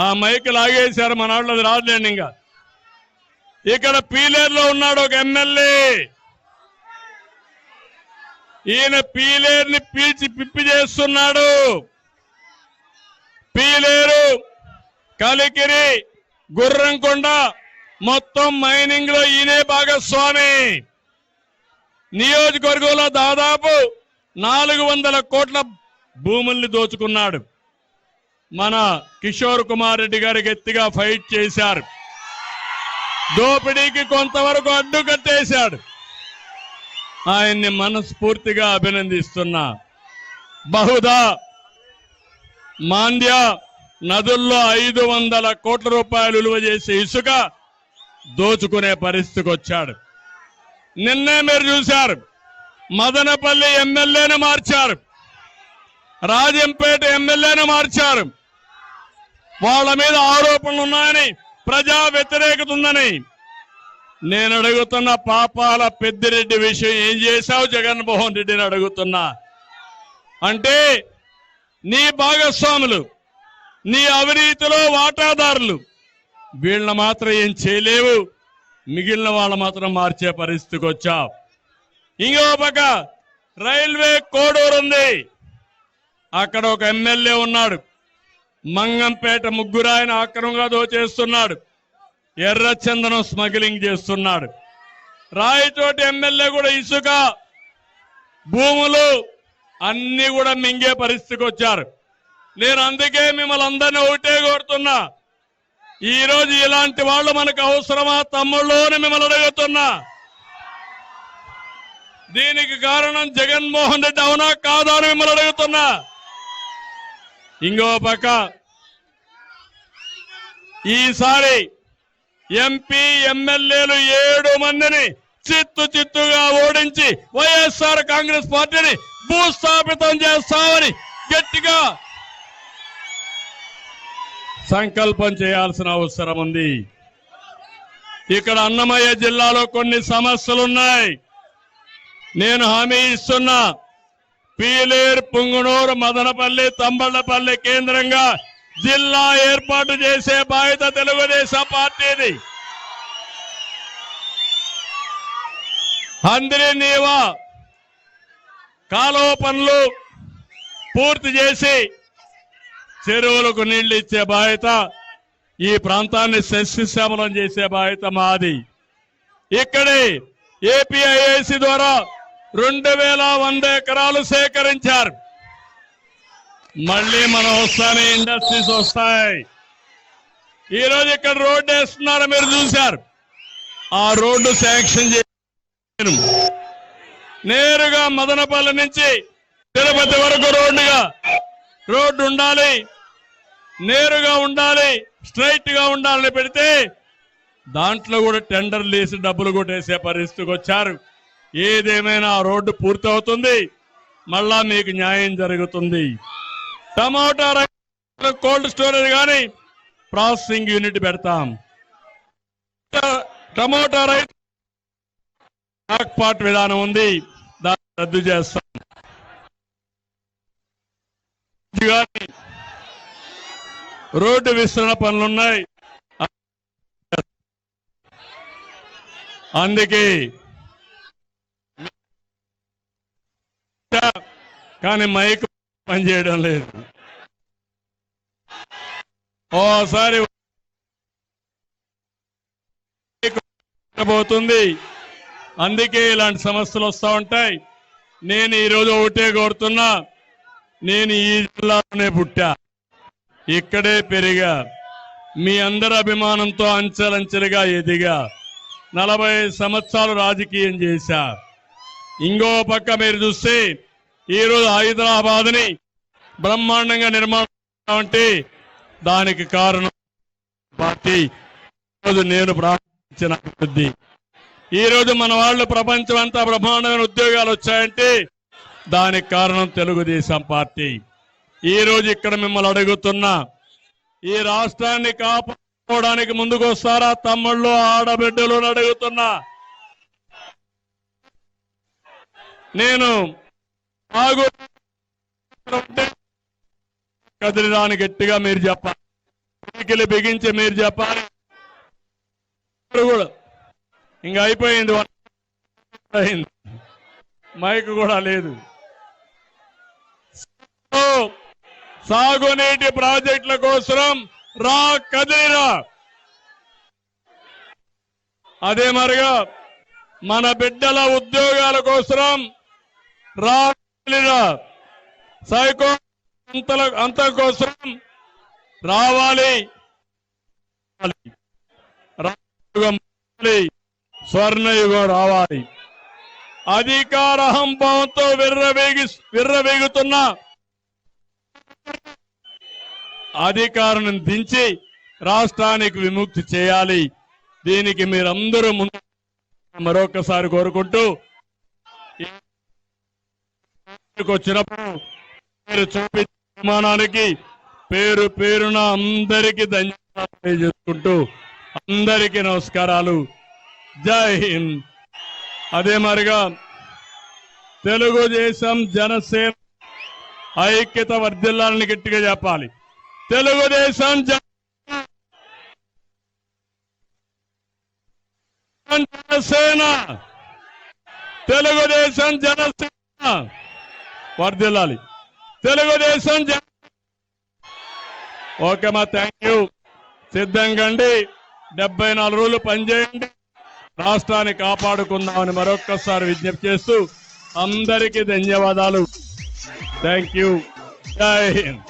ఆ మైక్ లాగేశారు మన ఆవిడ అది రాదులేండి ఇంకా. ఇక్కడ పీలేరులో ఉన్నాడు ఒక ఎమ్మెల్యే. ఈయన పీలేరుని పీల్చి పిప్పి చేస్తున్నాడు. పీలేరు కలికిరి గుర్రంకొండ మొత్తం మైనింగ్లో ఈయనే భాగస్వామి. నియోజకవర్గంలో దాదాపు నాలుగు వందల కోట్ల భూముల్ని దోచుకున్నాడు. మన కిషోర్ కుమార్ రెడ్డి గారు గట్టిగా ఫైట్ చేశారు. దోపిడీకి కొంతవరకు అడ్డు కట్టేశాడు. ఆయన్ని మనస్ఫూర్తిగా అభినందిస్తున్నా. బహుదా మాండ్య నదుల్లో ఐదు వందల కోట్ల రూపాయలు విలువ చేసే ఇసుక దోచుకునే పరిస్థితికి వచ్చాడు. నిన్నే మీరు చూశారు. మదనపల్లి ఎమ్మెల్యేను మార్చారు. రాజంపేట ఎమ్మెల్యేను మార్చారు. వాళ్ళ మీద ఆరోపణలు ఉన్నాయని ప్రజా వ్యతిరేకత ఉందని. నేను అడుగుతున్న పాపాల పెద్దిరెడ్డి విషయం ఏం చేశావు? జగన్మోహన్ రెడ్డిని అడుగుతున్నా. అంటే నీ భాగస్వాములు నీ అవినీతిలో వాటాదారులు వీళ్ళ మాత్రం ఏం చేయలేవు. మిగిలిన వాళ్ళు మాత్రం మార్చే పరిస్థితికి వచ్చావు. ఇంకో పక్క రైల్వే కోడూరు ఉంది అక్కడ ఒక ఎమ్మెల్యే ఉన్నాడు. మంగంపేట ముగ్గురాయన ఆక్రమంగా దోచేస్తున్నాడు. ఎర్రచందనం స్మగ్లింగ్ చేస్తున్నాడు. రాయచోటి ఎమ్మెల్యే కూడా ఇసుక భూములు అన్ని కూడా మింగే పరిస్థితికి వచ్చారు. నేను అందుకే మిమ్మల్ని అందరినీ ఒకటే కోరుతున్నా. ఈరోజు ఇలాంటి వాళ్ళు మనకు అవసరమా? తమ్ముళ్ళు మిమ్మల్ని అడుగుతున్నా. దీనికి కారణం జగన్మోహన్ రెడ్డి అవునా? కాదా అని మిమ్మల్ని అడుగుతున్నా. ఇంకో పక్క. ఈసారి ఎంపీ ఎమ్మెల్యేలు ఏడు మందిని చిత్తు చిత్తుగా ఓడించి వైఎస్ఆర్ కాంగ్రెస్ పార్టీని భూస్థాపితం చేస్తామని గట్టిగా సంకల్పం చేయాల్సిన అవసరం ఉంది. ఇక్కడ అన్నమయ్య జిల్లాలో కొన్ని సమస్యలున్నాయి. నేను హామీ ఇస్తున్నా. పీలేరు పుంగునూరు మదనపల్లి తంబళ్ళపల్లి కేంద్రంగా జిల్లా ఏర్పాటు చేసే బాధ్యత తెలుగుదేశం పార్టీది. అందరి నీవా కాలువ పనులు పూర్తి చేసి చెరువులకు నీళ్ళు ఇచ్చే బాధ్యత ఈ ప్రాంతాన్ని సస్యశ్యామలం చేసే బాధ్యత మాది. ఇక్కడే ఏపీఐఏసి ద్వారా రెండు వేల వంద ఎకరాలు సేకరించారు. మళ్ళీ మనం వస్తానే ఇండస్ట్రీస్ వస్తాయి. ఈ రోజు ఇక్కడ రోడ్డు వేస్తున్నారు మీరు చూశారు. ఆ రోడ్డు శాంక్షన్ చేయను. నేరుగా మదనపల్లి నుంచి తిరుపతి వరకు రోడ్డుగా. రోడ్డు ఉండాలి నేరుగా ఉండాలి స్ట్రైట్గా ఉండాలని పెడితే దాంట్లో కూడా టెండర్లు వేసి డబ్బులు కొట్టేసే పరిస్థితికి వచ్చారు. ఏదేమైనా రోడ్డు పూర్తవుతుంది మళ్ళా మీకు న్యాయం జరుగుతుంది. టమాటా కోల్డ్ స్టోరేజ్ కానీ ప్రాసెసింగ్ యూనిట్ పెడతాం. టమోటా రైతు పాట్ విధానం ఉంది దాన్ని రద్దు చేస్తాం. కానీ రోడ్డు విస్తరణ పనులున్నాయి. అందుకే కానీ మైక్ పనిచేయడం లేదు. ఓసారి పోతుంది. అందుకే ఇలాంటి సమస్యలు వస్తూ ఉంటాయి. నేను ఈరోజు ఒకటే కోరుతున్నా. నేను ఈ జిల్లాలోనే పుట్టా. ఇక్కడే పెరిగా. మీ అందరి అభిమానంతో అంచెలంచెలుగా ఎదిగా. నలభై సంవత్సరాలు రాజకీయం చేశా. ఇంకో పక్క మీరు చూస్తే ఈరోజు హైదరాబాద్ని బ్రహ్మాండంగా నిర్మాణం అంటే దానికి కారణం పార్టీ. ఈరోజు నేను ప్రారంభించిన అభివృద్ధి. ఈ రోజు మన వాళ్ళు ప్రపంచం అంతా బ్రహ్మాండమైన ఉద్యోగాలు వచ్చాయంటే దానికి కారణం తెలుగుదేశం పార్టీ. ఈ రోజు ఇక్కడ మిమ్మల్ని అడుగుతున్నా ఈ రాష్ట్రాన్ని కాపాడుకోవడానికి ముందుకు వస్తారా తమ్ముళ్ళు ఆడబిడ్డలు అడుగుతున్నా. నేను ఆగు. ఉంటే గట్టిగా మీరు చెప్పాలి. పిడికిలి బిగించి మీరు చెప్పాలి. ఇప్పుడు కూడా. ఇంకా అయిపోయింది అయింది మైక్ కూడా లేదు. సాగునీటి ప్రాజెక్టుల కోసం రా కదిలిరా. అదే మరిగా మన బిడ్డల ఉద్యోగాల కోసం రా సైకో అంతల అంత కోసం రావాలి. స్వర్ణయుగం రావాలి. అధికార అహంభావంతో విర్రవేగి విర్రవేగుతున్న అధికారం దించి రాష్ట్రానికి విముక్తి చేయాలి. దీనికి మీరందరూ ముందు మరొకసారి కోరుకుంటూ వచ్చినప్పుడు మీరు చూపించిన నిర్మాణానికి పేరు పేరున అందరికీ ధన్యవాదాలు తెలియజేసుకుంటూ అందరికీ నమస్కారాలు. జై హింద్. అదే మరిగా తెలుగుదేశం జనసేన ఐక్యత వర్ధిల్లాలని గట్టిగా చెప్పాలి. తెలుగుదేశం జనసేన! తెలుగుదేశం జనసేన! వర్దిల్లాలి తెలుగుదేశం ఓకే మా థ్యాంక్ యూ సిద్ధంగా అండి డెబ్బై నాలుగు రోజులు పనిచేయండి. రాష్ట్రాన్ని కాపాడుకుందామని మరొక్కసారి విజ్ఞప్తి చేస్తూ అందరికీ ధన్యవాదాలు. థ్యాంక్ యూ జై హింద్